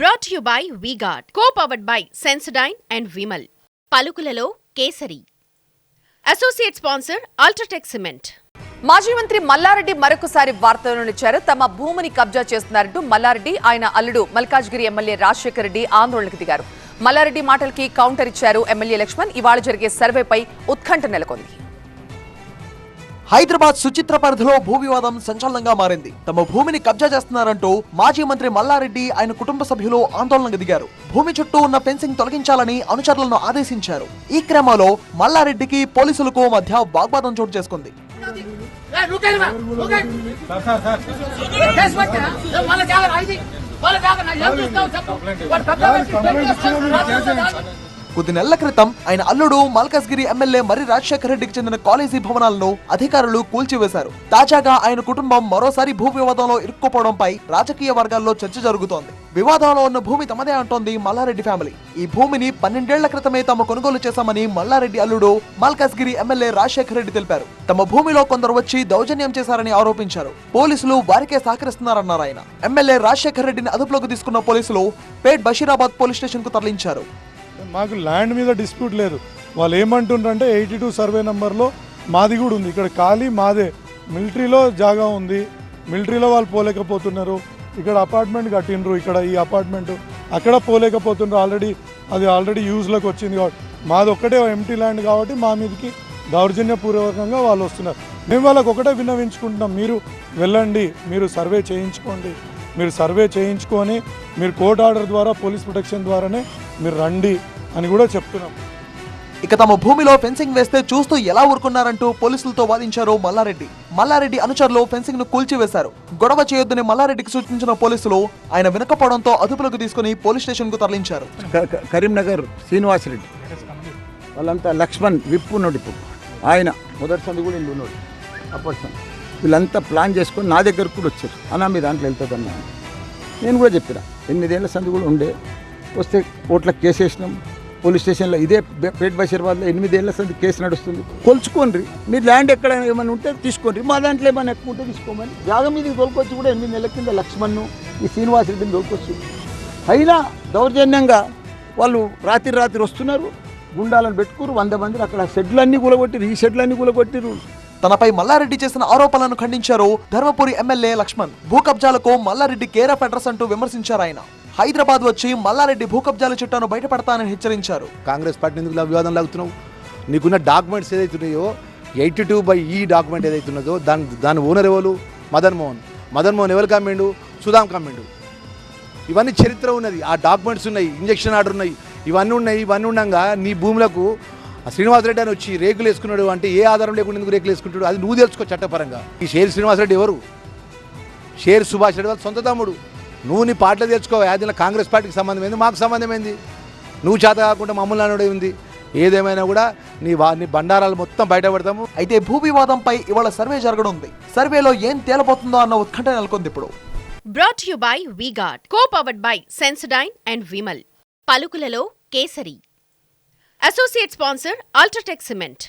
Brought you by V Guard co powered by Sensodyne and Vimal పలుకులలో kesari. Associate sponsor UltraTech cement మాజీ మంత్రి మల్లారెడ్డి మరొకసారి వార్తలను ఇచ్చారు తమ భూమిని కబ్జా చేస్తున్నారంటూ మల్లారెడ్డి ఆయన అల్లుడు మల్కాజ్గిరి ఎమ్మెల్యే రాజశేఖర రెడ్డి ఆందోళనకు దిగారు. మల్లారెడ్డి మాటలకి కౌంటర్ ఇచ్చారు ఎమ్మెల్యే లక్ష్మణ్. ఇవాళ జరిగే సర్వేపై ఉత్కంఠ నెలకొంది. హైదరాబాద్ సుచిత్ర పరిధిలో భూ వివాదం సంచలనంగా మారింది. తమ భూమిని కబ్జా చేస్తున్నారంటూ మాజీ మంత్రి మల్లారెడ్డి ఆయన కుటుంబ సభ్యులు ఆందోళనకు దిగారు. భూమి చుట్టూ ఉన్న ఫెన్సింగ్ తొలగించాలని అనుచరులను ఆదేశించారు. ఈ క్రమంలో మల్లారెడ్డికి పోలీసులకు మధ్య వాగ్వాదం చోటు చేసుకుంది. కొద్ది నెలల క్రితం ఆయన అల్లుడు మల్కజ్గిరి ఎమ్మెల్యే మర్రి రాజశేఖర రెడ్డికి చెందిన కాలేజీ భవనాలను అధికారులు కూల్చివేశారు. తాజాగా ఆయన కుటుంబం మరోసారి భూ వివాదంలో ఇరుక్కుపోవడంపై రాజకీయ వర్గాల్లో చర్చ జరుగుతోంది. వివాదంలో ఉన్న భూమి తమదే అంటోంది మల్లారెడ్డి ఫ్యామిలీ. ఈ భూమిని పన్నెండేళ్ళ క్రితమే తాము కొనుగోలు చేశామని మల్లారెడ్డి అల్లుడు మల్కజ్గిరి ఎమ్మెల్యే రాజశేఖర రెడ్డి తెలిపారు. తమ భూమిలో కొందరు వచ్చి దౌర్జన్యం చేశారని ఆరోపించారు. పోలీసులు వారికే సహకరిస్తున్నారన్నారు ఆయన. ఎమ్మెల్యే రాజశేఖర రెడ్డిని అదుపులోకి తీసుకున్న పోలీసులు పేట్ బషీరాబాద్ పోలీస్ స్టేషన్కు తరలించారు. మాకు ల్యాండ్ మీద డిస్ప్యూట్ లేదు. వాళ్ళు ఏమంటుండ్రంటే ఎయిటీ టూ సర్వే నెంబర్లో మాది కూడా ఉంది. ఇక్కడ ఖాళీ మాదే. మిలిటరీలో జాగా ఉంది. మిలిటరీలో వాళ్ళు పోలేకపోతున్నారు. ఇక్కడ అపార్ట్మెంట్ కట్టిండ్రు. ఇక్కడ ఈ అపార్ట్మెంట్ అక్కడ పోలేకపోతున్నారు. ఆల్రెడీ అది ఆల్రెడీ యూజ్లోకి వచ్చింది కాబట్టి. మాది ఒక్కటే ఎంటీ ల్యాండ్ కాబట్టి మా మీదకి దౌర్జన్యపూర్వకంగా వాళ్ళు వస్తున్నారు. మేము వాళ్ళకి ఒకటే విన్నవించుకుంటున్నాం. మీరు వెళ్ళండి. మీరు సర్వే చేయించుకోండి. మీరు సర్వే చేయించుకొని మీరు కోర్ట్ ఆర్డర్ ద్వారా పోలీస్ ప్రొటెక్షన్ ద్వారానే మీరు రండి. అని కూడా చెప్తున్నాం. ఇక తమ భూమిలో ఫెన్సింగ్ వేస్తే చూస్తూ ఎలా ఊరుకున్నారంటూ పోలీసులతో వాదించారు మల్లారెడ్డి. మల్లారెడ్డి అనుచరులు ఫెన్సింగ్ను కూల్చివేశారు. గొడవ చేయొద్దని మల్లారెడ్డికి సూచించిన పోలీసులు ఆయన వినకపోవడంతో అదుపులోకి తీసుకుని పోలీస్ స్టేషన్కు తరలించారు కరీంనగర్ శ్రీనివాసరెడ్డి వాళ్ళంతా లక్ష్మణ్ విప్పు ఉన్నాడు ఇప్పుడు ఆయన మొదటి సంది కూడా ఉన్నాడు వీళ్ళంతా ప్లాన్ చేసుకొని నా దగ్గరకు కూడా వచ్చారు. అన్నా మీ దాంట్లో వెళ్తుంది అన్నా. నేను కూడా చెప్పిన ఎనిమిదేళ్ళ సంది కూడా ఉండే. వస్తే కోర్టులకు కేసు వేసినాం. పోలీస్ స్టేషన్లో ఇదే పేట్ బషీర్బాద్లో ఎనిమిదేళ్ళ సంది కేసు నడుస్తుంది. కొలుచుకోండి మీ ల్యాండ్ ఎక్కడ ఏమైనా ఉంటే తీసుకోండి. మా దాంట్లో ఏమైనా ఎక్కువ ఉంటే తీసుకోమని. జాగ మీదకి తోలుకొచ్చి కూడా ఎనిమిది నెలల కింద లక్ష్మణ్ను ఈ శ్రీనివాసరెడ్డిని తోలుకొచ్చు. అయినా దౌర్జన్యంగా వాళ్ళు రాత్రి రాత్రి వస్తున్నారు. గుండాలను పెట్టుకురు వంద మంది అక్కడ షెడ్లన్నీ కూలగొట్టిరు ఈ షెడ్లన్నీ కూలగొట్టిరు. తనపై మల్లారెడ్డి చేసిన ఆరోపణలను ఖండించారు ధర్మపురి ఎమ్మెల్యే లక్ష్మణ్. భూ కబ్జాలకు మల్లారెడ్డి కేర్ ఆఫ్ అడ్రస్ అంటూ విమర్శించారు ఆయన. హైదరాబాద్ వచ్చి మల్లారెడ్డి భూకబ్జాల కబ్జాల బయటపడతానని హెచ్చరించారు. కాంగ్రెస్ పార్టీ ఎందుకు వివాదం లాగుతున్నావు? నీకున్న డాక్యుమెంట్స్ ఏదైతే ఉన్నాయో ఎయిటీ టూ బై ఈ డాక్యుమెంట్ ఏదైతే ఉన్నదో దాని దాని ఓనర్ ఎవరు? మదన్ మోహన్. మదన్ మోహన్ ఎవరు కమ్మిండు సుధాం కమ్మిండు ఇవన్నీ చరిత్ర ఉన్నది. ఆ డాక్యుమెంట్స్ ఉన్నాయి ఇంజక్షన్ ఆర్డర్ ఉన్నాయి. ఇవన్నీ ఉన్నాయి ఇవన్నీ ఉండగా నీ భూములకు ఆ శ్రీనివాసరెడ్డి అని వచ్చి రేకులు వేసుకున్నాడు అంటే ఏ ఆధారం లేకుండా ఎందుకు రేకులు వేసుకుంటాడు? అది నువ్వు తెలుసుకో చట్టపరంగా. ఈ షేర్ శ్రీనివాసరెడ్డి ఎవరు? షేర్ సుభాష్ రెడ్డి వాళ్ళ సొంత తమ్ముడు. నువ్వు నీ పాటలు తెచ్చుకో దీనిలో కాంగ్రెస్ పార్టీకి సంబంధం ఏంది మాకు సంబంధం ఏంది నువ్వు చేత కాకుండా మమ్మల్ని అనుడే ఉంది ఏదేమైనా కూడా నీ వా నీ బండారాలు మొత్తం బయటపడతాము అయితే భూ వివాదంపై ఇవాళ సర్వే జరగనుంది. సర్వేలో ఏం తేలబోతుందో అన్న ఉత్కంఠ నెలకొంది ఇప్పుడు. Brought you by V Guard co powered by Sensodyne and Vimal పలుకులలో kesari. Associate sponsor UltraTech cement